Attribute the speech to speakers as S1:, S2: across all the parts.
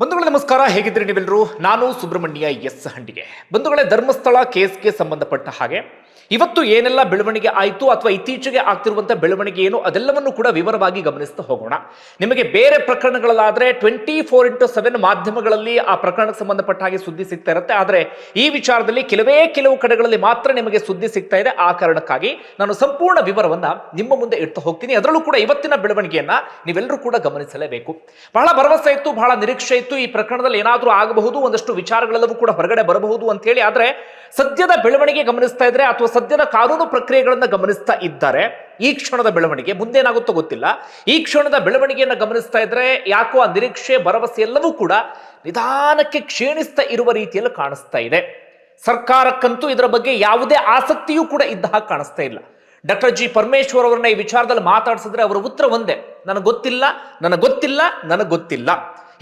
S1: ಬಂಧುಗಳೇ ನಮಸ್ಕಾರ ಹೇಗಿದ್ದೀರಿ ನೀವೆಲ್ಲರೂ? ನಾನು ಸುಬ್ರಹ್ಮಣ್ಯ ಎಸ್ ಹಂಡಿಗೆ. ಬಂಧುಗಳೇ ಧರ್ಮಸ್ಥಳ ಕೇಸ್ಗೆ ಸಂಬಂಧಪಟ್ಟ ಹಾಗೆ ಇವತ್ತು ಏನೆಲ್ಲ ಬೆಳವಣಿಗೆ ಆಯಿತು ಅಥವಾ ಇತ್ತೀಚೆಗೆ ಆಗ್ತಿರುವಂಥ ಬೆಳವಣಿಗೆ ಏನು ಅದೆಲ್ಲವನ್ನು ಕೂಡ ವಿವರವಾಗಿ ಗಮನಿಸ್ತಾ ಹೋಗೋಣ. ನಿಮಗೆ ಬೇರೆ ಪ್ರಕರಣಗಳಲ್ಲಾದರೆ ಟ್ವೆಂಟಿ ಫೋರ್ ಇಂಟು ಸೆವೆನ್ ಮಾಧ್ಯಮಗಳಲ್ಲಿ ಆ ಪ್ರಕರಣಕ್ಕೆ ಸಂಬಂಧಪಟ್ಟ ಹಾಗೆ ಸುದ್ದಿ ಸಿಗ್ತಾ ಇರುತ್ತೆ. ಆದರೆ ಈ ವಿಚಾರದಲ್ಲಿ ಕೆಲವೇ ಕೆಲವು ಕಡೆಗಳಲ್ಲಿ ಮಾತ್ರ ನಿಮಗೆ ಸುದ್ದಿ ಸಿಗ್ತಾ ಇದೆ. ಆ ಕಾರಣಕ್ಕಾಗಿ ನಾನು ಸಂಪೂರ್ಣ ವಿವರವನ್ನ ನಿಮ್ಮ ಮುಂದೆ ಇಡ್ತಾ ಹೋಗ್ತೀನಿ. ಅದರಲ್ಲೂ ಕೂಡ ಇವತ್ತಿನ ಬೆಳವಣಿಗೆಯನ್ನ ನೀವೆಲ್ಲರೂ ಕೂಡ ಗಮನಿಸಲೇಬೇಕು. ಬಹಳ ಭರವಸೆ ಇತ್ತು, ಬಹಳ ನಿರೀಕ್ಷೆ ಇತ್ತು ಈ ಪ್ರಕರಣದಲ್ಲಿ ಏನಾದರೂ ಆಗಬಹುದು, ಒಂದಷ್ಟು ವಿಚಾರಗಳೆಲ್ಲವೂ ಕೂಡ ಹೊರಗಡೆ ಬರಬಹುದು ಅಂತ ಹೇಳಿ ಆದ್ರೆ ಸದ್ಯದ ಬೆಳವಣಿಗೆ ಗಮನಿಸ್ತಾ ಇದ್ರೆ ಅಥವಾ ಸದ್ಯದ ಕಾನೂನು ಪ್ರಕ್ರಿಯೆಗಳನ್ನು ಗಮನಿಸ್ತಾ ಇದ್ದಾರೆ, ಈ ಕ್ಷಣದ ಬೆಳವಣಿಗೆ ಮುಂದೇನಾಗುತ್ತೋ ಗೊತ್ತಿಲ್ಲ. ಈ ಕ್ಷಣದ ಬೆಳವಣಿಗೆಯನ್ನು ಗಮನಿಸ್ತಾ ಇದ್ರೆ ಯಾಕೋ ಆ ನಿರೀಕ್ಷೆ, ಭರವಸೆ ಎಲ್ಲವೂ ಕೂಡ ನಿಧಾನಕ್ಕೆ ಕ್ಷೀಣಿಸ್ತಾ ಇರುವ ರೀತಿಯಲ್ಲಿ ಕಾಣಿಸ್ತಾ ಇದೆ. ಸರ್ಕಾರಕ್ಕಂತೂ ಇದರ ಬಗ್ಗೆ ಯಾವುದೇ ಆಸಕ್ತಿಯೂ ಕೂಡ ಇದ್ದ ಹಾಗೆ ಕಾಣಿಸ್ತಾ ಇಲ್ಲ. ಡಾಕ್ಟರ್ ಜಿ ಪರಮೇಶ್ವರ್ ಅವರನ್ನ ಈ ವಿಚಾರದಲ್ಲಿ ಮಾತಾಡಿಸಿದ್ರೆ ಅವರ ಉತ್ತರ ಒಂದೇ. ನನಗೆ ಗೊತ್ತಿಲ್ಲ ನನಗೆ ಗೊತ್ತಿಲ್ಲ ನನಗೆ ಗೊತ್ತಿಲ್ಲ.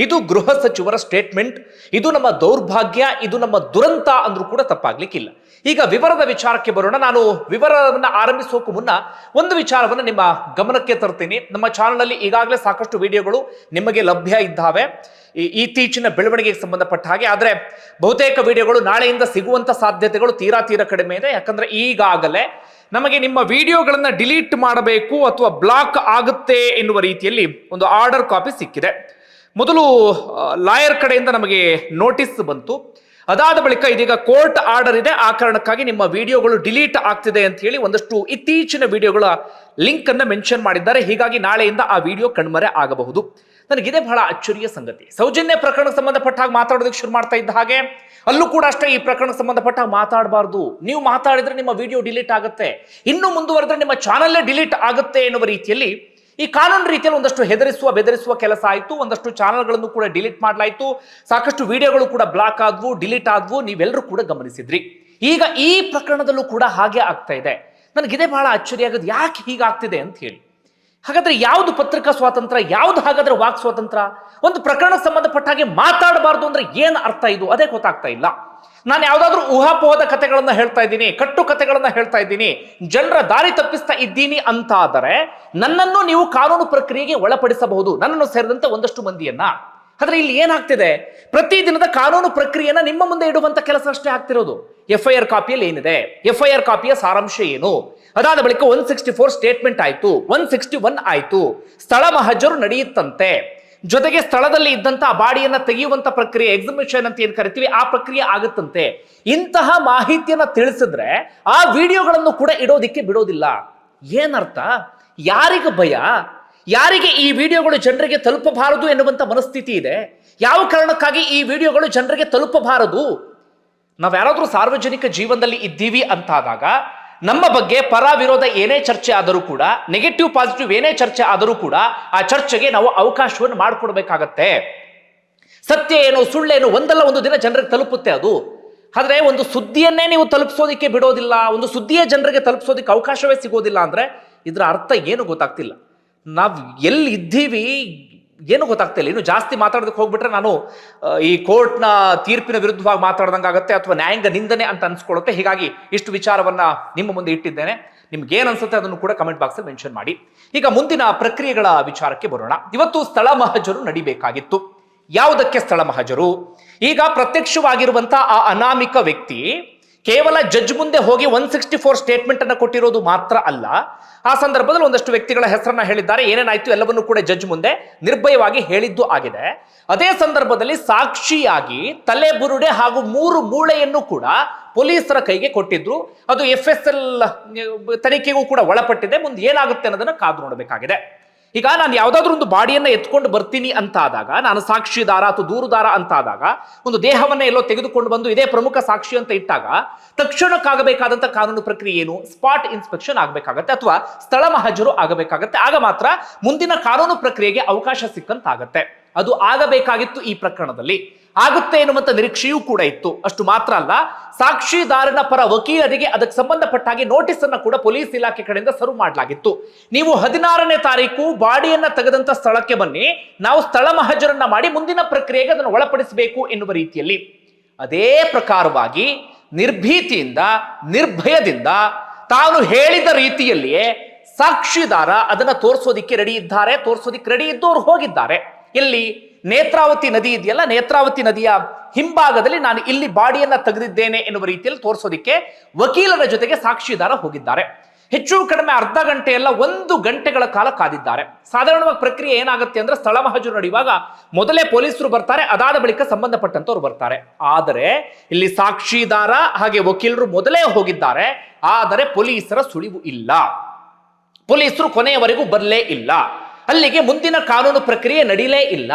S1: ಇದು ಗೃಹ ಸಚಿವರ ಸ್ಟೇಟ್ಮೆಂಟ್ ಇದು ನಮ್ಮ ದೌರ್ಭಾಗ್ಯ, ಇದು ನಮ್ಮ ದುರಂತ ಅಂದ್ರೂ ಕೂಡ ತಪ್ಪಾಗ್ಲಿಕ್ಕಿಲ್ಲ. ಈಗ ವಿವರದ ವಿಚಾರಕ್ಕೆ ಬರೋಣ. ನಾನು ವಿವರವನ್ನು ಆರಂಭಿಸೋಕು ಮುನ್ನ ಒಂದು ವಿಚಾರವನ್ನು ನಿಮ್ಮ ಗಮನಕ್ಕೆ ತರ್ತೀನಿ. ನಮ್ಮ ಚಾನಲಲ್ಲಿ ಈಗಾಗಲೇ ಸಾಕಷ್ಟು ವಿಡಿಯೋಗಳು ನಿಮಗೆ ಲಭ್ಯ ಇದ್ದಾವೆ. ಇತ್ತೀಚಿನ ಬೆಳವಣಿಗೆಗೆ ಸಂಬಂಧಪಟ್ಟ ಹಾಗೆ. ಆದರೆ ಬಹುತೇಕ ವಿಡಿಯೋಗಳು ನಾಳೆಯಿಂದ ಸಿಗುವಂತ ಸಾಧ್ಯತೆಗಳು ತೀರಾ ತೀರ ಕಡಿಮೆ ಇದೆ. ಯಾಕಂದ್ರೆ ಈಗಾಗಲೇ ನಮಗೆ ನಿಮ್ಮ ವಿಡಿಯೋಗಳನ್ನ ಡಿಲೀಟ್ ಮಾಡಬೇಕು ಅಥವಾ ಬ್ಲಾಕ್ ಆಗುತ್ತೆ ಎನ್ನುವ ರೀತಿಯಲ್ಲಿ ಒಂದು ಆರ್ಡರ್ ಕಾಪಿ ಸಿಕ್ಕಿದೆ. ಮೊದಲು ಲಾಯರ್ ಕಡೆಯಿಂದ ನಮಗೆ ನೋಟಿಸ್ ಬಂತು. ಅದಾದ ಬಳಿಕ ಇದೀಗ ಕೋರ್ಟ್ ಆರ್ಡರ್ ಇದೆ. ಆ ಕಾರಣಕ್ಕಾಗಿ ನಿಮ್ಮ ವಿಡಿಯೋಗಳು ಡಿಲೀಟ್ ಆಗ್ತಿದೆ ಅಂತ ಹೇಳಿ ಒಂದಷ್ಟು ಇತ್ತೀಚಿನ ವಿಡಿಯೋಗಳ ಲಿಂಕ್ ಅನ್ನು ಮೆನ್ಷನ್ ಮಾಡಿದ್ದಾರೆ. ಹೀಗಾಗಿ ನಾಳೆಯಿಂದ ಆ ವಿಡಿಯೋ ಕಣ್ಮರೆ ಆಗಬಹುದು. ನನಗಿದೆ ಬಹಳ ಅಚ್ಚರಿಯ ಸಂಗತಿ. ಸೌಜನ್ಯ ಪ್ರಕರಣಕ್ಕೆ ಸಂಬಂಧಪಟ್ಟ ಹಾಗೆ ಮಾತಾಡೋದಕ್ಕೆ ಶುರು ಮಾಡ್ತಾ ಇದ್ದ ಹಾಗೆ, ಅಲ್ಲೂ ಕೂಡ ಅಷ್ಟೇ ಈ ಪ್ರಕರಣಕ್ಕೆ ಸಂಬಂಧಪಟ್ಟ ಮಾತಾಡಬಾರ್ದು. ನೀವು ಮಾತಾಡಿದ್ರೆ ನಿಮ್ಮ ವಿಡಿಯೋ ಡಿಲೀಟ್ ಆಗುತ್ತೆ. ಇನ್ನು ಮುಂದುವರೆದ್ರೆ ನಿಮ್ಮ ಚಾನಲ್ಲೇ ಡಿಲೀಟ್ ಆಗುತ್ತೆ ಎನ್ನುವ ರೀತಿಯಲ್ಲಿ ಈ ಕಾನೂನು ರೀತಿಯಲ್ಲಿ ಒಂದಷ್ಟು ಹೆದರಿಸುವ, ಬೆದರಿಸುವ ಕೆಲಸ ಆಯಿತು. ಒಂದಷ್ಟು ಚಾನಲ್ಗಳನ್ನು ಕೂಡ ಡಿಲೀಟ್ ಮಾಡಲಾಯಿತು. ಸಾಕಷ್ಟು ವಿಡಿಯೋಗಳು ಕೂಡ ಬ್ಲಾಕ್ ಆದ್ವು, ಡಿಲೀಟ್ ಆದ್ವು. ನೀವೆಲ್ಲರೂ ಕೂಡ ಗಮನಿಸಿದ್ರಿ. ಈಗ ಈ ಪ್ರಕರಣದಲ್ಲೂ ಕೂಡ ಹಾಗೆ ಆಗ್ತಾ ಇದೆ. ನನಗಿದೆ ಬಹಳ ಅಚ್ಚರಿ ಆಗೋದು ಯಾಕೆ ಹೀಗಾಗ್ತಿದೆ ಅಂತ ಹೇಳಿ. ಹಾಗಾದ್ರೆ ಯಾವುದು ಪತ್ರಿಕಾ ಸ್ವಾತಂತ್ರ್ಯ ಯಾವುದು ಹಾಗಾದ್ರೆ ವಾಕ್ ಸ್ವಾತಂತ್ರ್ಯ ಒಂದು ಪ್ರಕರಣಕ್ಕೆ ಸಂಬಂಧಪಟ್ಟ ಹಾಗೆ ಮಾತಾಡಬಾರ್ದು ಅಂದ್ರೆ ಏನು ಅರ್ಥ ಇದು? ಅದೇ ಗೊತ್ತಾಗ್ತಾ ಇಲ್ಲ. ನಾನು ಯಾವ್ದಾದ್ರು ಊಹಾಪೋಹದ ಕಥೆಗಳನ್ನ ಹೇಳ್ತಾ ಇದ್ದೀನಿ, ಕಟ್ಟು ಕಥೆಗಳನ್ನ ಹೇಳ್ತಾ ಇದ್ದೀನಿ, ಜನರ ದಾರಿ ತಪ್ಪಿಸ್ತಾ ಇದ್ದೀನಿ ಅಂತ ಆದರೆ ನನ್ನನ್ನು ನೀವು ಕಾನೂನು ಪ್ರಕ್ರಿಯೆಗೆ ಒಳಪಡಿಸಬಹುದು. ನನ್ನನ್ನು ಸೇರಿದಂತೆ ಒಂದಷ್ಟು ಮಂದಿಯನ್ನ. ಆದ್ರೆ ಇಲ್ಲಿ ಏನಾಗ್ತಿದೆ? ಪ್ರತಿದಿನದ ಕಾನೂನು ಪ್ರಕ್ರಿಯೆನ ನಿಮ್ಮ ಮುಂದೆ ಇಡುವಂತ ಕೆಲಸ ಅಷ್ಟೇ ಆಗ್ತಿರೋದು. ಎಫ್ ಐ ಆರ್ ಕಾಪಿಯಲ್ಲಿ ಏನಿದೆ? ಎಫ್ ಐ ಆರ್ ಕಾಪಿಯ ಸಾರಾಂಶ ಏನು? ಅದಾದ ಬಳಿಕ ಒನ್ ಸಿಕ್ಸ್ಟಿ ಫೋರ್ ಸ್ಟೇಟ್ಮೆಂಟ್ ಆಯಿತು. ಒನ್ ಸಿಕ್ಸ್ಟಿ ಒನ್ ಆಯಿತು. ಸ್ಥಳ ಮಹಜರು ನಡೆಯುತ್ತಂತೆ. ಜೊತೆಗೆ ಸ್ಥಳದಲ್ಲಿ ಇದ್ದಂತ ಬಾಡಿಯನ್ನ ತೆಗೆಯುವಂತ ಪ್ರಕ್ರಿಯೆ ಎಕ್ಸಿಬಿಷನ್ ಅಂತ ಏನು ಕರಿತೀವಿ, ಆ ಪ್ರಕ್ರಿಯೆ ಆಗುತ್ತಂತೆ. ಇಂತಹ ಮಾಹಿತಿಯನ್ನ ತಿಳಿಸಿದ್ರೆ ಆ ವಿಡಿಯೋಗಳನ್ನು ಕೂಡ ಇಡೋದಿಕ್ಕೆ ಬಿಡೋದಿಲ್ಲ. ಏನರ್ಥ? ಯಾರಿಗೆ ಭಯ? ಯಾರಿಗೆ ಈ ವಿಡಿಯೋಗಳು ಜನರಿಗೆ ತಲುಪಬಾರದು ಎನ್ನುವಂಥ ಮನಸ್ಥಿತಿ ಇದೆ? ಯಾವ ಕಾರಣಕ್ಕಾಗಿ ಈ ವಿಡಿಯೋಗಳು ಜನರಿಗೆ ತಲುಪಬಾರದು? ನಾವು ಯಾರಾದ್ರೂ ಸಾರ್ವಜನಿಕ ಜೀವನದಲ್ಲಿ ಇದ್ದೀವಿ ಅಂತಾದಾಗ, ನಮ್ಮ ಬಗ್ಗೆ ಪರ ವಿರೋಧ ಏನೇ ಚರ್ಚೆ ಆದರೂ ಕೂಡ ನೆಗೆಟಿವ್ ಪಾಸಿಟಿವ್ ಏನೇ ಚರ್ಚೆ ಆದರೂ ಕೂಡ ಆ ಚರ್ಚೆಗೆ ನಾವು ಅವಕಾಶವನ್ನು ಮಾಡಿಕೊಡ್ಬೇಕಾಗತ್ತೆ. ಸತ್ಯ ಏನು ಸುಳ್ಳೇನು ಒಂದಲ್ಲ ಒಂದು ದಿನ ಜನರಿಗೆ ತಲುಪುತ್ತೆ ಅದು. ಆದರೆ ಒಂದು ಸುದ್ದಿಯನ್ನೇ ನೀವು ತಲುಪಿಸೋದಕ್ಕೆ ಬಿಡೋದಿಲ್ಲ, ಒಂದು ಸುದ್ದಿಯೇ ಜನರಿಗೆ ತಲುಪಿಸೋದಕ್ಕೆ ಅವಕಾಶವೇ ಸಿಗೋದಿಲ್ಲ ಅಂದರೆ ಇದರ ಅರ್ಥ ಏನು ಗೊತ್ತಾಗ್ತಿಲ್ಲ. ನಾವು ಎಲ್ಲಿ ಇದ್ದೀವಿ, ಏನು ಗೊತ್ತಾಗ್ತಿಲ್ಲ. ಇನ್ನು ಜಾಸ್ತಿ ಮಾತಾಡೋದಕ್ಕೆ ಹೋಗ್ಬಿಟ್ರೆ ನಾನು ಈ ಕೋರ್ಟ್ನ ತೀರ್ಪಿನ ವಿರುದ್ಧವಾಗಿ ಮಾತಾಡ್ದಂಗೆ ಆಗುತ್ತೆ ಅಥವಾ ನ್ಯಾಯಾಂಗ ನಿಂದನೆ ಅಂತ ಅನ್ಸ್ಕೊಳ್ಳುತ್ತೆ. ಹೀಗಾಗಿ ಇಷ್ಟು ವಿಚಾರವನ್ನ ನಿಮ್ಮ ಮುಂದೆ ಇಟ್ಟಿದ್ದೇನೆ. ನಿಮ್ಗೆ ಏನ್ ಅನ್ಸುತ್ತೆ ಅದನ್ನು ಕೂಡ ಕಮೆಂಟ್ ಬಾಕ್ಸ್ ಅಲ್ಲಿ ಮೆನ್ಷನ್ ಮಾಡಿ. ಈಗ ಮುಂದಿನ ಪ್ರಕ್ರಿಯೆಗಳ ವಿಚಾರಕ್ಕೆ ಬರೋಣ. ಇವತ್ತು ಸ್ಥಳ ಮಹಜರು ನಡಿಬೇಕಾಗಿತ್ತು. ಯಾವುದಕ್ಕೆ ಸ್ಥಳ ಮಹಜರು? ಈಗ ಪ್ರತ್ಯಕ್ಷವಾಗಿರುವಂತಹ ಆ ಅನಾಮಿಕ ವ್ಯಕ್ತಿ ಕೇವಲ ಜಡ್ಜ್ ಮುಂದೆ ಹೋಗಿ ಒನ್ ಸಿಕ್ಸ್ಟಿ ಫೋರ್ ಸ್ಟೇಟ್ಮೆಂಟ್ ಅನ್ನು ಕೊಟ್ಟಿರೋದು ಮಾತ್ರ ಅಲ್ಲ. ಆ ಸಂದರ್ಭದಲ್ಲಿ ಒಂದಷ್ಟು ವ್ಯಕ್ತಿಗಳ ಹೆಸರನ್ನ ಹೇಳಿದ್ದಾರೆ. ಏನೇನಾಯ್ತು ಎಲ್ಲವನ್ನೂ ಕೂಡ ಜಡ್ಜ್ ಮುಂದೆ ನಿರ್ಭಯವಾಗಿ ಹೇಳಿದ್ದು ಆಗಿದೆ. ಅದೇ ಸಂದರ್ಭದಲ್ಲಿ ಸಾಕ್ಷಿಯಾಗಿ ತಲೆ ಬುರುಡೆ ಹಾಗೂ ಮೂರು ಮೂಳೆಯನ್ನು ಕೂಡ ಪೊಲೀಸರ ಕೈಗೆ ಕೊಟ್ಟಿದ್ರು. ಅದು ಎಫ್ ಎಸ್ ಎಲ್ ತನಿಖೆಗೂ ಕೂಡ ಒಳಪಟ್ಟಿದೆ. ಮುಂದೆ ಏನಾಗುತ್ತೆ ಅನ್ನೋದನ್ನ ಕಾದು ನೋಡಬೇಕಾಗಿದೆ. ಈಗ ನಾನು ಯಾವುದಾದ್ರೂ ಒಂದು ಬಾಡಿಯನ್ನು ಎತ್ಕೊಂಡು ಬರ್ತೀನಿ ಅಂತ ಆದಾಗ ನಾನು ಸಾಕ್ಷಿದಾರ ಅಥವಾ ದೂರುದಾರ ಅಂತ ಆದಾಗ ಒಂದು ದೇಹವನ್ನ ಎಲ್ಲೋ ತೆಗೆದುಕೊಂಡು ಬಂದು ಇದೇ ಪ್ರಮುಖ ಸಾಕ್ಷಿ ಅಂತ ಇಟ್ಟಾಗ ತಕ್ಷಣಕ್ಕಾಗಬೇಕಾದಂಥ ಕಾನೂನು ಪ್ರಕ್ರಿಯೆ ಏನು? ಸ್ಪಾಟ್ ಇನ್ಸ್ಪೆಕ್ಷನ್ ಆಗಬೇಕಾಗತ್ತೆ ಅಥವಾ ಸ್ಥಳ ಮಹಜರು ಆಗಬೇಕಾಗತ್ತೆ. ಆಗ ಮಾತ್ರ ಮುಂದಿನ ಕಾನೂನು ಪ್ರಕ್ರಿಯೆಗೆ ಅವಕಾಶ ಸಿಕ್ಕಂತಾಗತ್ತೆ. ಅದು ಆಗಬೇಕಾಗಿತ್ತು ಈ ಪ್ರಕರಣದಲ್ಲಿ. ಆಗುತ್ತೆ ಎನ್ನುವಂತ ನಿರೀಕ್ಷೆಯೂ ಕೂಡ ಇತ್ತು. ಅಷ್ಟು ಮಾತ್ರ ಅಲ್ಲ, ಸಾಕ್ಷಿದಾರನ ಪರ ವಕೀಲರಿಗೆ ಅದಕ್ಕೆ ಸಂಬಂಧಪಟ್ಟ ಹಾಗೆ ನೋಟಿಸ್ ಅನ್ನ ಕೂಡ ಪೊಲೀಸ್ ಇಲಾಖೆ ಕಡೆಯಿಂದ ಸರ್ವ್ ಮಾಡಲಾಗಿತ್ತು. ನೀವು ಹದಿನಾರನೇ ತಾರೀಕು ಬಾಡಿಯನ್ನ ತೆಗೆದಂತ ಸ್ಥಳಕ್ಕೆ ಬನ್ನಿ, ನಾವು ಸ್ಥಳ ಮಹಜರನ್ನ ಮಾಡಿ ಮುಂದಿನ ಪ್ರಕ್ರಿಯೆಗೆ ಅದನ್ನು ಒಳಪಡಿಸಬೇಕು ಎನ್ನುವ ರೀತಿಯಲ್ಲಿ. ಅದೇ ಪ್ರಕಾರವಾಗಿ ನಿರ್ಭೀತಿಯಿಂದ, ನಿರ್ಭಯದಿಂದ ತಾನು ಹೇಳಿದ ರೀತಿಯಲ್ಲಿಯೇ ಸಾಕ್ಷಿದಾರ ಅದನ್ನ ತೋರಿಸೋದಿಕ್ಕೆ ರೆಡಿ ಇದ್ದಾರೆ, ತೋರಿಸೋದಿಕ್ಕೆ ರೆಡಿ ಇದ್ದವರು ಹೋಗಿದ್ದಾರೆ. ಎಲ್ಲಿ? ನೇತ್ರಾವತಿ ನದಿ ಇದೆಯಲ್ಲ? ನೇತ್ರಾವತಿ ನದಿಯ ಹಿಂಭಾಗದಲ್ಲಿ ನಾನು ಇಲ್ಲಿ ಬಾಡಿಯನ್ನ ತೆಗೆದಿದ್ದೇನೆ ಎನ್ನುವ ರೀತಿಯಲ್ಲಿ ತೋರಿಸೋದಿಕ್ಕೆ ವಕೀಲರ ಜೊತೆಗೆ ಸಾಕ್ಷಿದಾರ ಹೋಗಿದ್ದಾರೆ. ಹೆಚ್ಚು ಕಡಿಮೆ ಅರ್ಧ ಗಂಟೆ ಎಲ್ಲ ಒಂದು ಗಂಟೆಗಳ ಕಾಲ ಕಾದಿದ್ದಾರೆ. ಸಾಧಾರಣವಾಗಿ ಪ್ರಕ್ರಿಯೆ ಏನಾಗುತ್ತೆ ಅಂದ್ರೆ ಸ್ಥಳ ಮಹಜರು ನಡೆಯುವಾಗ ಮೊದಲೇ ಪೊಲೀಸರು ಬರ್ತಾರೆ, ಅದಾದ ಬಳಿಕ ಸಂಬಂಧಪಟ್ಟಂತವ್ರು ಬರ್ತಾರೆ. ಆದರೆ ಇಲ್ಲಿ ಸಾಕ್ಷಿದಾರ ಹಾಗೆ ವಕೀಲರು ಮೊದಲೇ ಹೋಗಿದ್ದಾರೆ, ಆದರೆ ಪೊಲೀಸರ ಸುಳಿವು ಇಲ್ಲ. ಪೊಲೀಸರು ಕೊನೆಯವರೆಗೂ ಬರಲೇ ಇಲ್ಲ. ಅಲ್ಲಿಗೆ ಮುಂದಿನ ಕಾನೂನು ಪ್ರಕ್ರಿಯೆ ನಡೀಲೇ ಇಲ್ಲ.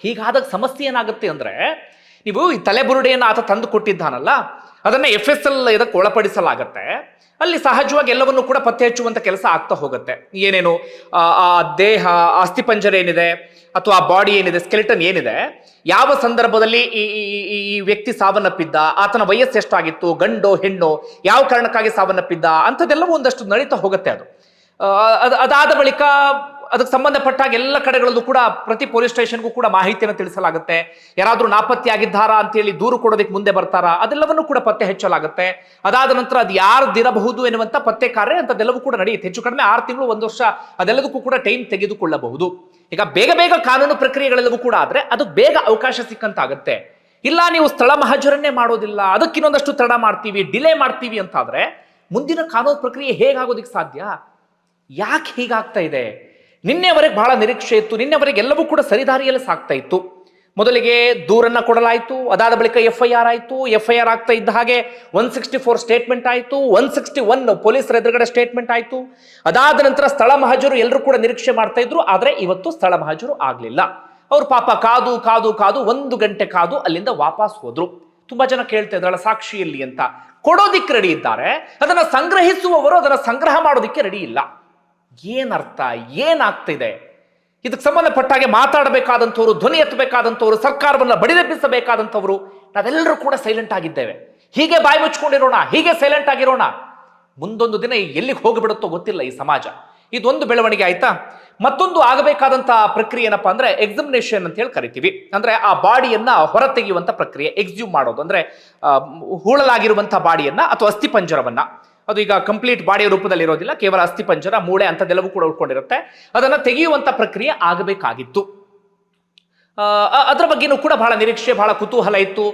S1: ಹೀಗಾದಾಗ ಸಮಸ್ಯೆ ಏನಾಗುತ್ತೆ ಅಂದರೆ ನೀವು ಈ ತಲೆಬುರುಡೆಯನ್ನು ಆತ ತಂದು ಕೊಟ್ಟಿದ್ದಾನಲ್ಲ ಅದನ್ನು ಎಫ್ ಎಸ್ ಎಲ್ ಇದಕ್ಕೆ ಒಳಪಡಿಸಲಾಗತ್ತೆ. ಅಲ್ಲಿ ಸಹಜವಾಗಿ ಎಲ್ಲವನ್ನು ಕೂಡ ಪತ್ತೆ ಹಚ್ಚುವಂಥ ಕೆಲಸ ಆಗ್ತಾ ಹೋಗುತ್ತೆ. ಏನೇನು ಆ, ದೇಹ ಅಸ್ಥಿಪಂಜರ ಏನಿದೆ ಅಥವಾ ಆ ಬಾಡಿ ಏನಿದೆ ಸ್ಕೆಲಿಟನ್ ಏನಿದೆ ಯಾವ ಸಂದರ್ಭದಲ್ಲಿ ಈ ಈ- ವ್ಯಕ್ತಿ ಸಾವನ್ನಪ್ಪಿದ್ದ ಆತನ ವಯಸ್ಸು ಎಷ್ಟಾಗಿತ್ತು ಗಂಡು ಹೆಣ್ಣು ಯಾವ ಕಾರಣಕ್ಕಾಗಿ ಸಾವನ್ನಪ್ಪಿದ್ದ ಅಂಥದ್ದೆಲ್ಲವೂ ಒಂದಷ್ಟು ನಡೀತಾ ಹೋಗುತ್ತೆ ಅದು ಅದಾದ ಬಳಿಕ ಅದಕ್ಕೆ ಸಂಬಂಧಪಟ್ಟಾಗ ಎಲ್ಲ ಕಡೆಗಳಲ್ಲೂ ಕೂಡ ಪ್ರತಿ ಪೊಲೀಸ್ ಸ್ಟೇಷನ್ಗೂ ಕೂಡ ಮಾಹಿತಿಯನ್ನು ತಿಳಿಸಲಾಗುತ್ತೆ. ಯಾರಾದರೂ ಯಾರಾದ್ರೂ ಅಂತ ಅಂತೇಳಿ ದೂರು ಕೊಡೋದಕ್ಕೆ ಮುಂದೆ ಬರ್ತಾರಾ ಅದೆಲ್ಲವನ್ನು ಕೂಡ ಪತ್ತೆ ಹೆಚ್ಚಲಾಗುತ್ತೆ. ಅದಾದ ನಂತರ ಅದು ಯಾರ್ದಿರಬಹುದು ಎನ್ನುವಂಥ ಪತ್ತೆ ಕಾರ್ಯ ಅಂತದೆಲ್ಲವೂ ಕೂಡ ನಡೆಯುತ್ತೆ. ಹೆಚ್ಚು ಕಡಿಮೆ ಆರು ತಿಂಗಳು, ಒಂದು ವರ್ಷ ಅದೆಲ್ಲದಕ್ಕೂ ಕೂಡ ಟೈಮ್ ತೆಗೆದುಕೊಳ್ಳಬಹುದು. ಈಗ ಬೇಗ ಬೇಗ ಕಾನೂನು ಪ್ರಕ್ರಿಯೆಗಳೆಲ್ಲವೂ ಕೂಡ ಆದರೆ ಅದು ಬೇಗ ಅವಕಾಶ ಸಿಕ್ಕಂತಾಗುತ್ತೆ. ಇಲ್ಲ, ನೀವು ಸ್ಥಳ ಮಹಜರನ್ನೇ ಮಾಡೋದಿಲ್ಲ ಅದಕ್ಕಿನ್ನೊಂದಷ್ಟು ತಡ ಮಾಡ್ತೀವಿ, ಡಿಲೇ ಮಾಡ್ತೀವಿ ಅಂತಾದರೆ ಮುಂದಿನ ಕಾನೂನು ಪ್ರಕ್ರಿಯೆ ಹೇಗಾಗೋದಿಕ್ಕೆ ಸಾಧ್ಯ? ಯಾಕೆ ಹೀಗಾಗ್ತಾ ಇದೆ? ನಿನ್ನೆವರೆಗೆ ಬಹಳ ನಿರೀಕ್ಷೆ ಇತ್ತು. ನಿನ್ನೆವರೆಗೆ ಎಲ್ಲವೂ ಕೂಡ ಸರಿದಾರಿಯಲ್ಲಿ ಸಾಕ್ತಾ ಇತ್ತು. ಮೊದಲಿಗೆ ದೂರನ್ನ ಕೊಡಲಾಯಿತು. ಅದಾದ ಬಳಿಕ ಎಫ್ ಐ ಆರ್ ಆಯಿತು. ಎಫ್ ಐ ಆರ್ ಆಗ್ತಾ ಇದ್ದ ಹಾಗೆ ಒನ್ ಸಿಕ್ಸ್ಟಿ ಫೋರ್ ಸ್ಟೇಟ್ಮೆಂಟ್ ಆಯಿತು. ಒನ್ ಸಿಕ್ಸ್ಟಿ ಒನ್ ಪೊಲೀಸರ ಎದುರುಗಡೆ ಸ್ಟೇಟ್ಮೆಂಟ್ ಆಯಿತು. ಅದಾದ ನಂತರ ಸ್ಥಳ ಮಹಾಜರು ಎಲ್ಲರೂ ಕೂಡ ನಿರೀಕ್ಷೆ ಮಾಡ್ತಾ ಇದ್ರು. ಆದರೆ ಇವತ್ತು ಸ್ಥಳ ಮಹಜರು ಆಗಲಿಲ್ಲ. ಅವರು ಪಾಪ ಕಾದು ಕಾದು ಕಾದು, ಒಂದು ಗಂಟೆ ಕಾದು ಅಲ್ಲಿಂದ ವಾಪಸ್ ಹೋದ್ರು. ತುಂಬಾ ಜನ ಕೇಳ್ತಾ ಇದ್ರಲ್ಲ ಸಾಕ್ಷಿಯಲ್ಲಿ ಅಂತ. ಕೊಡೋದಿಕ್ಕೆ ರೆಡಿ ಇದ್ದಾರೆ. ಅದನ್ನು ಸಂಗ್ರಹಿಸುವವರು ಅದನ್ನು ಸಂಗ್ರಹ ಮಾಡೋದಿಕ್ಕೆ ರೆಡಿ ಇಲ್ಲ. ಏನರ್ಥ, ಏನಾಗ್ತಿದೆ? ಇದಕ್ಕೆ ಸಂಬಂಧಪಟ್ಟಾಗೆ ಮಾತಾಡಬೇಕಾದಂಥವ್ರು, ಧ್ವನಿ ಎತ್ತಬೇಕಾದಂಥವ್ರು, ಸರ್ಕಾರವನ್ನ ಬಡಿದೆಬ್ಬಿಸಬೇಕಾದಂಥವ್ರು ನಾವೆಲ್ಲರೂ ಕೂಡ ಸೈಲೆಂಟ್ ಆಗಿದ್ದೇವೆ. ಹೀಗೆ ಬಾಯಿ ಮುಚ್ಕೊಂಡಿರೋಣ, ಹೀಗೆ ಸೈಲೆಂಟ್ ಆಗಿರೋಣ. ಮುಂದೊಂದು ದಿನ ಎಲ್ಲಿಗೆ ಹೋಗಿಬಿಡುತ್ತೋ ಗೊತ್ತಿಲ್ಲ ಈ ಸಮಾಜ. ಇದೊಂದು ಬೆಳವಣಿಗೆ ಆಯ್ತಾ? ಮತ್ತೊಂದು ಆಗಬೇಕಾದಂತಹ ಪ್ರಕ್ರಿಯೆ ಏನಪ್ಪಾ ಅಂದ್ರೆ ಎಕ್ಸಾಮಿನೇಷನ್ ಅಂತ ಹೇಳಿ ಕರಿತೀವಿ. ಅಂದ್ರೆ ಆ ಬಾಡಿಯನ್ನ ಹೊರತೆಗೆಯುವಂತ ಪ್ರಕ್ರಿಯೆ ಎಕ್ಸ್ಯೂಮ್ ಮಾಡೋದು. ಅಂದ್ರೆ ಹೂಳಲಾಗಿರುವಂತಹ ಹೂಳಲಾಗಿರುವಂತ ಬಾಡಿಯನ್ನ ಅಥವಾ ಅಸ್ಥಿಪಂಜರವನ್ನ. ಅದು ಈಗ ಕಂಪ್ಲೀಟ್ ಬಾಡಿಯ ರೂಪದಲ್ಲಿ ಇರೋದಿಲ್ಲ, ಕೇವಲ ಅಸ್ಥಿಪಂಜರ ಮೂಳೆ ಅಂಥದ್ದೆಲ್ಲವೂ ಕೂಡ ಉಳ್ಕೊಂಡಿರುತ್ತೆ. ಅದನ್ನ ತೆಗೆಯುವಂಥ ಪ್ರಕ್ರಿಯೆ ಆಗಬೇಕಾಗಿತ್ತು. ಅದರ ಬಗ್ಗೆನೂ ಕೂಡ ಬಹಳ ನಿರೀಕ್ಷೆ, ಬಹಳ ಕುತೂಹಲ ಇತ್ತು.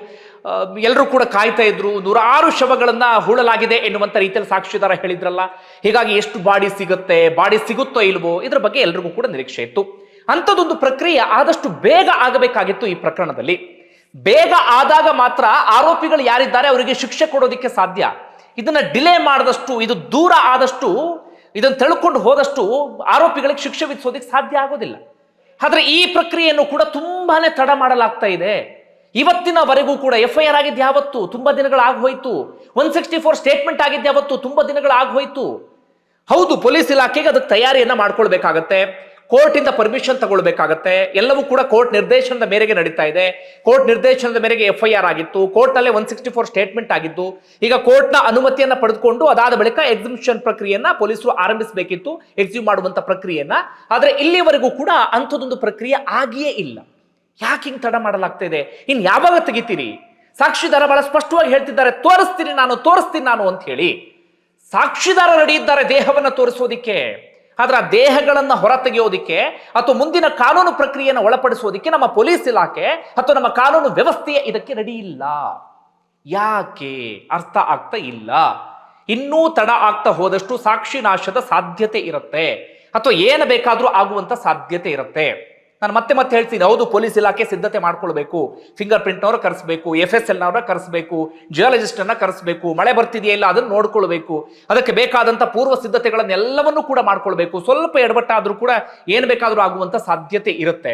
S1: ಎಲ್ಲರೂ ಕೂಡ ಕಾಯ್ತಾ ಇದ್ರು. ನೂರಾರು ಶವಗಳನ್ನ ಹೂಳಲಾಗಿದೆ ಎನ್ನುವಂಥ ರೀತಿಯಲ್ಲಿ ಸಾಕ್ಷಿದಾರ ಹೇಳಿದ್ರಲ್ಲ. ಹೀಗಾಗಿ ಎಷ್ಟು ಬಾಡಿ ಸಿಗುತ್ತೆ, ಬಾಡಿ ಸಿಗುತ್ತೋ ಇಲ್ವೋ, ಇದ್ರ ಬಗ್ಗೆ ಎಲ್ರಿಗೂ ಕೂಡ ನಿರೀಕ್ಷೆ ಇತ್ತು. ಅಂಥದ್ದೊಂದು ಪ್ರಕ್ರಿಯೆ ಆದಷ್ಟು ಬೇಗ ಆಗಬೇಕಾಗಿತ್ತು ಈ ಪ್ರಕರಣದಲ್ಲಿ. ಬೇಗ ಆದಾಗ ಮಾತ್ರ ಆರೋಪಿಗಳು ಯಾರಿದ್ದಾರೆ, ಅವರಿಗೆ ಶಿಕ್ಷೆ ಕೊಡೋದಕ್ಕೆ ಸಾಧ್ಯ. ಇದನ್ನ ಡಿಲೇ ಮಾಡಿದಷ್ಟು, ಇದು ದೂರ ಆದಷ್ಟು, ಇದನ್ನು ತಳ್ಕೊಂಡು ಹೋದಷ್ಟು ಆರೋಪಿಗಳಿಗೆ ಶಿಕ್ಷೆ ವಿಧಿಸೋದಕ್ಕೆ ಸಾಧ್ಯ ಆಗೋದಿಲ್ಲ. ಆದರೆ ಈ ಪ್ರಕ್ರಿಯೆಯನ್ನು ಕೂಡ ತುಂಬಾನೇ ತಡ ಮಾಡಲಾಗ್ತಾ ಇದೆ. ಇವತ್ತಿನವರೆಗೂ ಕೂಡ ಎಫ್ ಐ ಆರ್ ಆಗಿದ್ದು ಯಾವತ್ತು? ತುಂಬಾ ದಿನಗಳಾಗಿ ಹೋಯ್ತು ಒನ್ ಸಿಕ್ಸ್ಟಿ ಫೋರ್ ಸ್ಟೇಟ್ಮೆಂಟ್ ಆಗಿದ್ದು ಯಾವತ್ತು? ತುಂಬಾ ದಿನಗಳಾಗಿ ಹೋಯ್ತು ಹೌದು, ಪೊಲೀಸ್ ಇಲಾಖೆಗೆ ಅದಕ್ಕೆ ತಯಾರಿಯನ್ನ ಮಾಡ್ಕೊಳ್ಬೇಕಾಗತ್ತೆ. ಕೋರ್ಟ್ ಇಂದ ಪರ್ಮಿಷನ್ ತಗೊಳ್ಬೇಕಾಗತ್ತೆ. ಎಲ್ಲವೂ ಕೂಡ ಕೋರ್ಟ್ ನಿರ್ದೇಶನದ ಮೇರೆಗೆ ನಡೀತಾ ಇದೆ. ಕೋರ್ಟ್ ನಿರ್ದೇಶನದ ಮೇರೆಗೆ ಎಫ್ ಐ ಆರ್ ಆಗಿತ್ತು. ಕೋರ್ಟ್ ನಲ್ಲೇ ಒನ್ ಸಿಕ್ಸ್ಟಿ ಫೋರ್ ಸ್ಟೇಟ್ಮೆಂಟ್ ಆಗಿದ್ದು ಈಗ ಕೋರ್ಟ್ನ ಅನುಮತಿಯನ್ನ ಪಡೆದುಕೊಂಡು ಅದಾದ ಬಳಿಕ ಎಕ್ಸಿಬಿಷನ್ ಪ್ರಕ್ರಿಯೆಯನ್ನ ಪೊಲೀಸರು ಆರಂಭಿಸಬೇಕಿತ್ತು. ಎಕ್ಸಿಮ್ ಮಾಡುವಂತ ಪ್ರಕ್ರಿಯೆಯನ್ನ. ಆದ್ರೆ ಇಲ್ಲಿವರೆಗೂ ಕೂಡ ಅಂಥದ್ದೊಂದು ಪ್ರಕ್ರಿಯೆ ಆಗಿಯೇ ಇಲ್ಲ. ಯಾಕೆ ಹಿಂಗ್ ತಡ ಮಾಡಲಾಗ್ತಾ ಇದೆ? ಇನ್ ಯಾವಾಗ ತೆಗಿತೀರಿ? ಸಾಕ್ಷಿದಾರ ಬಹಳ ಸ್ಪಷ್ಟವಾಗಿ ಹೇಳ್ತಿದ್ದಾರೆ, ತೋರಿಸ್ತೀನಿ ನಾನು ತೋರಿಸ್ತೀನಿ ನಾನು ಅಂತ ಹೇಳಿ. ಸಾಕ್ಷಿದಾರ ರೆಡಿ ಇದ್ದಾರೆ ದೇಹವನ್ನ ತೋರಿಸೋದಿಕ್ಕೆ. ಆದ್ರೆ ಆ ದೇಹಗಳನ್ನು ಹೊರ ತೆಗೆಯೋದಿಕ್ಕೆ ಅಥವಾ ಮುಂದಿನ ಕಾನೂನು ಪ್ರಕ್ರಿಯೆಯನ್ನು ಒಳಪಡಿಸೋದಿಕ್ಕೆ ನಮ್ಮ ಪೊಲೀಸ್ ಇಲಾಖೆ ಅಥವಾ ನಮ್ಮ ಕಾನೂನು ವ್ಯವಸ್ಥೆಯ ಇದಕ್ಕೆ ರೆಡಿ ಇಲ್ಲ. ಯಾಕೆ? ಅರ್ಥ ಆಗ್ತಾ ಇಲ್ಲ. ಇನ್ನೂ ತಡ ಆಗ್ತಾ ಹೋದಷ್ಟು ಸಾಕ್ಷಿ ನಾಶದ ಸಾಧ್ಯತೆ ಇರುತ್ತೆ. ಅಥವಾ ಏನು ಬೇಕಾದರೂ ಆಗುವಂತ ಸಾಧ್ಯತೆ ಇರುತ್ತೆ. ನಾನು ಮತ್ತೆ ಮತ್ತೆ ಹೇಳ್ತೀನಿ, ಹೌದು, ಪೊಲೀಸ್ ಇಲಾಖೆ ಸಿದ್ಧತೆ ಮಾಡ್ಕೊಳ್ಬೇಕು ಫಿಂಗರ್ ಪ್ರಿಂಟ್ನವ್ರ ಕರೆಸಬೇಕು ಎಫ್ ಎಸ್ ಎಲ್ನವ್ರ ಕರೆಸಬೇಕು ಜಿಯಾಲಜಿಸ್ಟ್ ಅನ್ನ ಕರೆಸಬೇಕು, ಮಳೆ ಬರ್ತಿದೆಯಾ ಇಲ್ಲ ಅದನ್ನು ನೋಡ್ಕೊಳ್ಬೇಕು, ಅದಕ್ಕೆ ಬೇಕಾದಂಥ ಪೂರ್ವ ಸಿದ್ಧತೆಗಳನ್ನೆಲ್ಲವನ್ನೂ ಕೂಡ ಮಾಡ್ಕೊಳ್ಬೇಕು. ಸ್ವಲ್ಪ ಎಡಬಟ್ಟಾದರೂ ಕೂಡ ಏನು ಬೇಕಾದರೂ ಆಗುವಂತ ಸಾಧ್ಯತೆ ಇರುತ್ತೆ.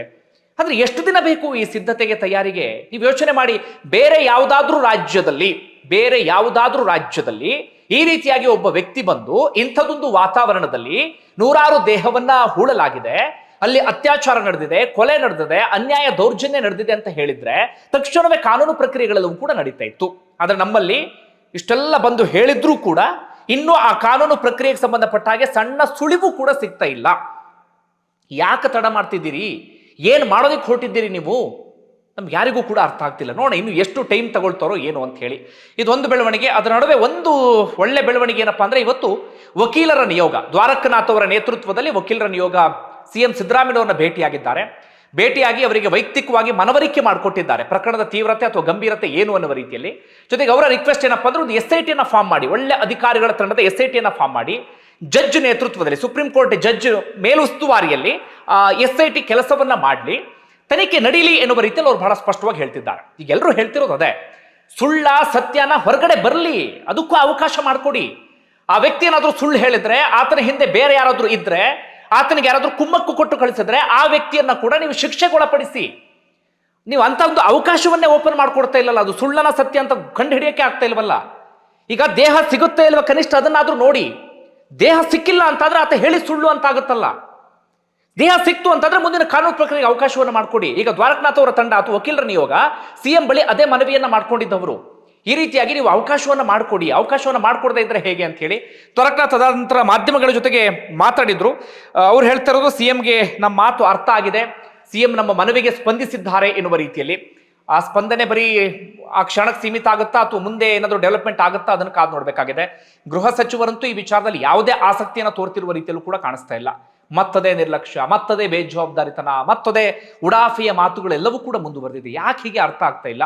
S1: ಆದ್ರೆ ಎಷ್ಟು ದಿನ ಬೇಕು ಈ ಸಿದ್ಧತೆಗೆ ತಯಾರಿಗೆ? ನೀವು ಯೋಚನೆ ಮಾಡಿ, ಬೇರೆ ಯಾವುದಾದ್ರೂ ರಾಜ್ಯದಲ್ಲಿ, ಬೇರೆ ಯಾವುದಾದ್ರೂ ರಾಜ್ಯದಲ್ಲಿ ಈ ರೀತಿಯಾಗಿ ಒಬ್ಬ ವ್ಯಕ್ತಿ ಬಂದು ಇಂಥದೊಂದು ವಾತಾವರಣದಲ್ಲಿ ನೂರಾರು ದೇಹವನ್ನ ಹೂಳಲಾಗಿದೆ. ಅಲ್ಲಿ ಅತ್ಯಾಚಾರ ನಡೆದಿದೆ, ಕೊಲೆ ನಡೆದಿದೆ, ಅನ್ಯಾಯ ದೌರ್ಜನ್ಯ ನಡೆದಿದೆ ಅಂತ ಹೇಳಿದ್ರೆ ತಕ್ಷಣವೇ ಕಾನೂನು ಪ್ರಕ್ರಿಯೆಗಳೆಲ್ಲವೂ ಕೂಡ ನಡೀತಾ ಇತ್ತು. ಆದ್ರೆ ನಮ್ಮಲ್ಲಿ ಇಷ್ಟೆಲ್ಲ ಬಂದು ಹೇಳಿದ್ರೂ ಕೂಡ ಇನ್ನೂ ಆ ಕಾನೂನು ಪ್ರಕ್ರಿಯೆಗೆ ಸಂಬಂಧಪಟ್ಟ ಹಾಗೆ ಸಣ್ಣ ಸುಳಿವು ಕೂಡ ಸಿಗ್ತಾ ಇಲ್ಲ. ಯಾಕೆ ತಡ ಮಾಡ್ತಿದ್ದೀರಿ? ಏನು ಮಾಡೋದಕ್ಕೆ ಹೊರಟಿದ್ದೀರಿ ನೀವು? ನಮ್ಗೆ ಯಾರಿಗೂ ಕೂಡ ಅರ್ಥ ಆಗ್ತಿಲ್ಲ. ನೋಡೋಣ ಇನ್ನು ಎಷ್ಟು ಟೈಮ್ ತಗೊಳ್ತಾರೋ ಏನು ಅಂತ ಹೇಳಿ. ಇದೊಂದು ಬೆಳವಣಿಗೆ, ಅದರ ನಡುವೆ ಒಂದು ಒಳ್ಳೆ ಬೆಳವಣಿಗೆ ಏನಪ್ಪಾ ಅಂದ್ರೆ ಇವತ್ತು ವಕೀಲರ ನಿಯೋಗ, ದ್ವಾರಕನಾಥ್ ಅವರ ನೇತೃತ್ವದಲ್ಲಿ ವಕೀಲರ ನಿಯೋಗ ಸಿ ಎಂ ಸಿದ್ದರಾಮಯ್ಯನವರನ್ನ ಭೇಟಿಯಾಗಿದ್ದಾರೆ. ಭೇಟಿಯಾಗಿ ಅವರಿಗೆ ವೈಯಕ್ತಿಕವಾಗಿ ಮನವರಿಕೆ ಮಾಡಿಕೊಟ್ಟಿದ್ದಾರೆ. ಪ್ರಕರಣದ ತೀವ್ರತೆ ಅಥವಾ ಗಂಭೀರತೆ ಏನು ಅನ್ನುವ ರೀತಿಯಲ್ಲಿ. ಜೊತೆಗೆ ಅವರ ರಿಕ್ವೆಸ್ಟ್ ಏನಪ್ಪ ಅಂದ್ರೆ ಒಂದು ಎಸ್ ಐ ಟಿಯನ್ನು ಫಾರ್ಮ್ ಮಾಡಿ. ಒಳ್ಳೆ ಅಧಿಕಾರಿಗಳ ತಂಡದ ಎಸ್ ಐ ಟಿಯನ್ನು ಫಾರ್ಮ್ ಮಾಡಿ. ಜಡ್ಜ್ ನೇತೃತ್ವದಲ್ಲಿ ಸುಪ್ರೀಂ ಕೋರ್ಟ್ ಜಡ್ಜ್ ಮೇಲುಸ್ತುವಾರಿಯಲ್ಲಿ ಎಸ್ ಐ ಟಿ ಕೆಲಸವನ್ನ ಮಾಡಲಿ. ತನಿಖೆ ನಡೀಲಿ ಎನ್ನುವ ರೀತಿಯಲ್ಲಿ ಅವರು ಬಹಳ ಸ್ಪಷ್ಟವಾಗಿ ಹೇಳ್ತಿದ್ದಾರೆ. ಈಗ ಎಲ್ಲರೂ ಹೇಳ್ತಿರೋದು ಅದೇ. ಸುಳ್ಳ ಸತ್ಯನ ಹೊರಗಡೆ ಬರಲಿ. ಅದಕ್ಕೂ ಅವಕಾಶ ಮಾಡಿಕೊಡಿ. ಆ ವ್ಯಕ್ತಿ ಏನಾದರೂ ಸುಳ್ಳು ಹೇಳಿದ್ರೆ, ಆತನ ಹಿಂದೆ ಬೇರೆ ಯಾರಾದರೂ ಇದ್ರೆ ಆತನಿಗೆ ಯಾರಾದರೂ ಕುಮ್ಮಕ್ಕು ಕೊಟ್ಟು ಕಳಿಸಿದ್ರೆ ಆ ವ್ಯಕ್ತಿಯನ್ನ ಕೂಡ ನೀವು ಶಿಕ್ಷೆಗೊಳಪಡಿಸಿ. ನೀವು ಅಂತ ಒಂದು ಅವಕಾಶವನ್ನೇ ಓಪನ್ ಮಾಡ್ಕೊಡ್ತಾ ಇಲ್ಲಲ್ಲ, ಅದು ಸುಳ್ಳನ ಸತ್ಯ ಅಂತ ಕಂಡು ಹಿಡಿಯೋಕೆ ಆಗ್ತಾ ಇಲ್ವಲ್ಲ? ಈಗ ದೇಹ ಸಿಗುತ್ತೆ ಇಲ್ವ ಕನಿಷ್ಠ ಅದನ್ನಾದರೂ ನೋಡಿ. ದೇಹ ಸಿಕ್ಕಿಲ್ಲ ಅಂತಾದ್ರೆ ಆತ ಹೇಳಿ ಸುಳ್ಳು ಅಂತ ಆಗುತ್ತಲ್ಲ ದೇಹ ಸಿಕ್ತು ಅಂತಂದ್ರೆ ಮುಂದಿನ ಕಾನೂನು ಪ್ರಕ್ರಿಯೆಗೆ ಅವಕಾಶವನ್ನು ಮಾಡಿಕೊಡಿ. ಈಗ ದ್ವಾರಕನಾಥ್ ಅವರ ತಂಡ ಅಥವಾ ವಕೀಲರ ನಿಯೋಗ ಸಿಎಂ ಬಳಿ ಅದೇ ಮನವಿಯನ್ನು ಮಾಡ್ಕೊಂಡಿದ್ದವರು. ಈ ರೀತಿಯಾಗಿ ನೀವು ಅವಕಾಶವನ್ನು ಮಾಡಿಕೊಡಿ. ಅವಕಾಶವನ್ನು ಮಾಡಿಕೊಡದೇ ಇದ್ರೆ ಹೇಗೆ ಅಂತ ಹೇಳಿ ದ್ವಾರಕನಾಥ್ ತದನಂತರ ಮಾಧ್ಯಮಗಳ ಜೊತೆಗೆ ಮಾತಾಡಿದ್ರು. ಅವ್ರು ಹೇಳ್ತಾ ಇರೋದು ಸಿಎಂಗೆ ನಮ್ಮ ಮಾತು ಅರ್ಥ ಆಗಿದೆ. ಸಿಎಂ ನಮ್ಮ ಮನವಿಗೆ ಸ್ಪಂದಿಸಿದ್ದಾರೆ ಎನ್ನುವ ರೀತಿಯಲ್ಲಿ. ಆ ಸ್ಪಂದನೆ ಬರೀ ಆ ಕ್ಷಣಕ್ಕೆ ಸೀಮಿತ ಆಗುತ್ತಾ ಅಥವಾ ಮುಂದೆ ಏನಾದರೂ ಡೆವಲಪ್ಮೆಂಟ್ ಆಗುತ್ತಾ ಅದನ್ನು ಕಾದು ನೋಡಬೇಕಾಗಿದೆ. ಗೃಹ ಸಚಿವರಂತೂ ಈ ವಿಚಾರದಲ್ಲಿ ಯಾವುದೇ ಆಸಕ್ತಿಯನ್ನು ತೋರ್ತಿರುವ ರೀತಿಯಲ್ಲೂ ಕೂಡ ಕಾಣಿಸ್ತಾ ಇಲ್ಲ. ಮತ್ತದೇ ನಿರ್ಲಕ್ಷ್ಯ, ಮತ್ತದೇ ಬೇಜವಾಬ್ದಾರಿತನ, ಮತ್ತದೇ ಉಡಾಫಿಯ ಮಾತುಗಳೆಲ್ಲವೂ ಕೂಡ ಮುಂದುವರೆದಿದೆ. ಯಾಕೆ ಹೀಗೆ ಅರ್ಥ ಆಗ್ತಾ ಇಲ್ಲ?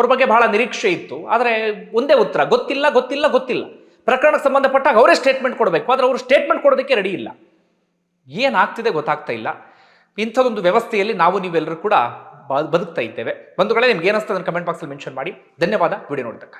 S1: ಅವ್ರ ಬಗ್ಗೆ ಬಹಳ ನಿರೀಕ್ಷೆ ಇತ್ತು. ಆದರೆ ಒಂದೇ ಉತ್ತರ, ಗೊತ್ತಿಲ್ಲ ಗೊತ್ತಿಲ್ಲ ಗೊತ್ತಿಲ್ಲ. ಪ್ರಕರಣಕ್ಕೆ ಸಂಬಂಧಪಟ್ಟಾಗ ಅವರೇ ಸ್ಟೇಟ್ಮೆಂಟ್ ಕೊಡಬೇಕು. ಆದರೆ ಅವರು ಸ್ಟೇಟ್ಮೆಂಟ್ ಕೊಡೋದಕ್ಕೆ ರೆಡಿ ಇಲ್ಲ. ಏನಾಗ್ತಿದೆ ಗೊತ್ತಾಗ್ತಾ ಇಲ್ಲ. ಇಂಥದೊಂದು ವ್ಯವಸ್ಥೆಯಲ್ಲಿ ನಾವು ನೀವೆಲ್ಲರೂ ಕೂಡ ಬದುಕ್ತಾ ಇದ್ದೇವೆ. ಬಂಧುಗಳೇ, ನಿಮ್ಗೆ ಏನಿಸ್ತದೆ ಕಮೆಂಟ್ ಬಾಕ್ಸಲ್ಲಿ ಮೆನ್ಷನ್ ಮಾಡಿ. ಧನ್ಯವಾದ. ವಿಡಿಯೋ ನೋಡಿದ್ದಕ್ಕಾಗಿ.